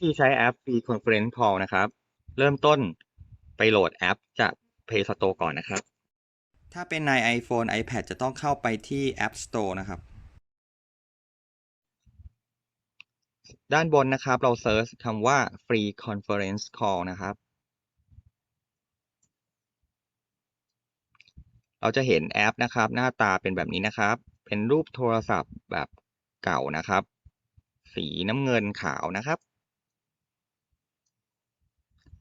ธีใช้แอป Free Conference Call นะครับ เริ่มต้นไปโหลดแอปจาก Play Store ก่อนนะครับ ถ้าเป็นใน iPhone iPad จะต้องเข้าไปที่ App Store นะครับ ด้านบนนะครับเราเซิร์ชคำว่า Free Conference Call นะครับ เราจะเห็นแอปนะครับ หน้าตาเป็นแบบนี้นะครับ เป็นรูปโทรศัพท์แบบเก่านะครับ สีน้ำเงินขาวนะครับ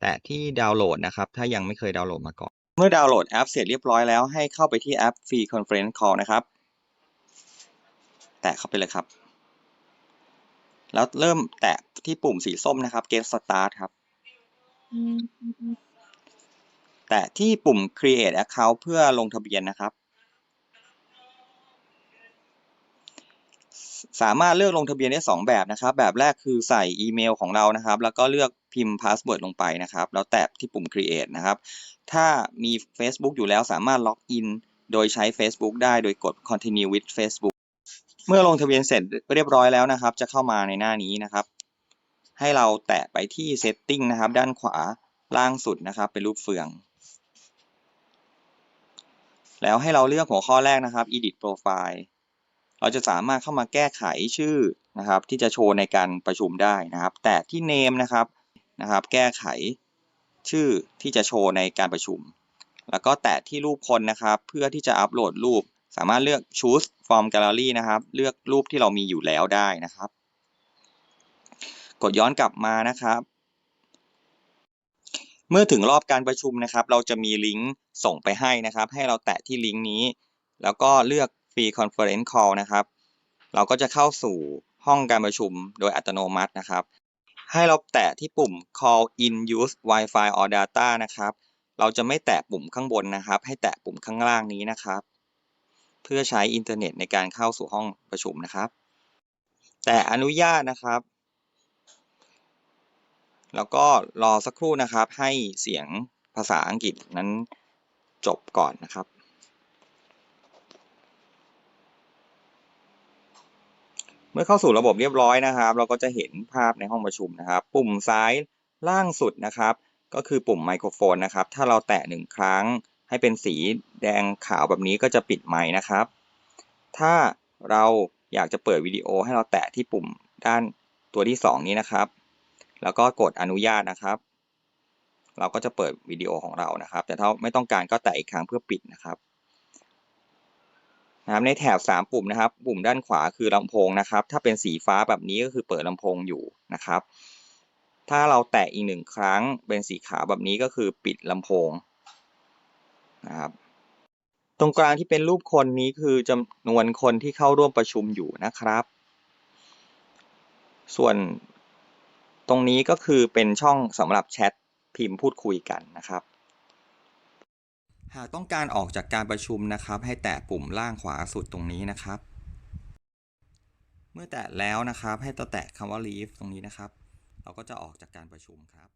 แต่ที่ดาวน์โหลดนะครับ ถ้ายังไม่เคยดาวน์โหลดมาก่อน เมื่อดาวน์โหลดแอปเสร็จเรียบร้อยแล้วให้เข้าไปที่แอป Free Conference Call นะครับ แตะเข้าไปเลยครับ แล้วเริ่มแตะที่ปุ่มสีส้มนะครับ Get Start ครับ แตะที่ปุ่ม Create Account เพื่อลงทะเบียนนะครับ สามารถเลือกลงทะเบียนได้ 2 แบบนะครับ แบบแรกคือใส่อีเมลของเรานะครับ แล้วก็เลือก พิมพ์พาสเวิร์ดลงไปนะครับ แล้วแตะที่ปุ่ม Create นะครับ ถ้ามี Facebook อยู่แล้วสามารถล็อกอินโดยใช้ Facebook ได้โดยกด Continue with Facebook เมื่อลงทะเบียนเสร็จเรียบร้อยแล้วนะครับ จะเข้ามาในหน้านี้นะครับ ให้เราแตะไปที่ Setting นะครับ ด้านขวาล่างสุดนะครับ เป็นรูปเฟือง แล้วให้เราเลือกหัวข้อแรกนะครับ Edit Profile เราจะสามารถเข้ามาแก้ไขชื่อนะครับ ที่จะโชว์ในการประชุมได้นะครับ แต่ที่ Name นะครับ นะครับ แก้ไขชื่อที่จะโชว์ในการประชุม แล้วก็แตะที่รูปคนนะครับ เพื่อที่จะอัปโหลดรูป สามารถเลือก Choose from Gallery นะครับ เลือกรูปที่เรามีอยู่แล้วได้นะครับ กดย้อนกลับมานะครับเมื่อถึงรอบการประชุมนะครับ เราจะมีลิงก์ส่งไปให้นะครับ ให้เราแตะที่ลิงก์นี้ แล้วก็เลือก Free Conference Call นะครับ เราก็จะเข้าสู่ห้องการประชุมโดยอัตโนมัตินะครับ ให้เราแตะที่ปุ่ม Call in use Wi-Fi or data นะครับ เราจะไม่แตะปุ่มข้างบนนะครับ ให้แตะปุ่มข้างล่างนี้นะครับ เพื่อใช้อินเทอร์เน็ตในการเข้าสู่ห้องประชุมนะครับ แต่อนุญาตนะครับ แล้วก็รอสักครู่นะครับ ให้เสียงภาษาอังกฤษนั้นจบก่อนนะครับ เมื่อเข้าสู่ระบบเรียบร้อยนะครับ เราก็จะเห็นภาพในห้องประชุมนะครับ ปุ่มซ้ายล่างสุดนะครับ ก็คือปุ่มไมโครโฟนนะครับ ถ้าเราแตะหนึ่งครั้ง ให้เป็นสีแดงขาวแบบนี้ก็จะปิดไมค์นะครับ ถ้าเราอยากจะเปิดวิดีโอให้เราแตะที่ปุ่มด้านตัวที่สองนี้นะครับ แล้วก็กดอนุญาตนะครับ เราก็จะเปิดวิดีโอของเรานะครับ แต่ถ้าไม่ต้องการก็แตะอีกครั้งเพื่อปิดนะครับ นะครับในแถบ 3 ปุ่มนะครับ ปุ่มด้านขวาคือลำโพงนะครับ ถ้าเป็นสีฟ้าแบบนี้ก็คือเปิดลำโพงอยู่นะครับ ถ้าเราแตะอีกหนึ่งครั้งเป็นสีขาวแบบนี้ก็คือปิดลำโพงนะครับตรงกลางที่เป็นรูปคนนี้คือจำนวนคนที่เข้าร่วมประชุมอยู่นะครับ ส่วนตรงนี้ก็คือเป็นช่องสำหรับแชทพิมพ์พูดคุยกันนะครับ หากต้องการออกจากการประชุมนะครับ ให้แตะปุ่มล่างขวาสุดตรงนี้นะครับ เมื่อแตะแล้วนะครับ ให้ตัวแตะคำว่า leave ตรงนี้นะครับ เราก็จะออกจากการประชุมครับ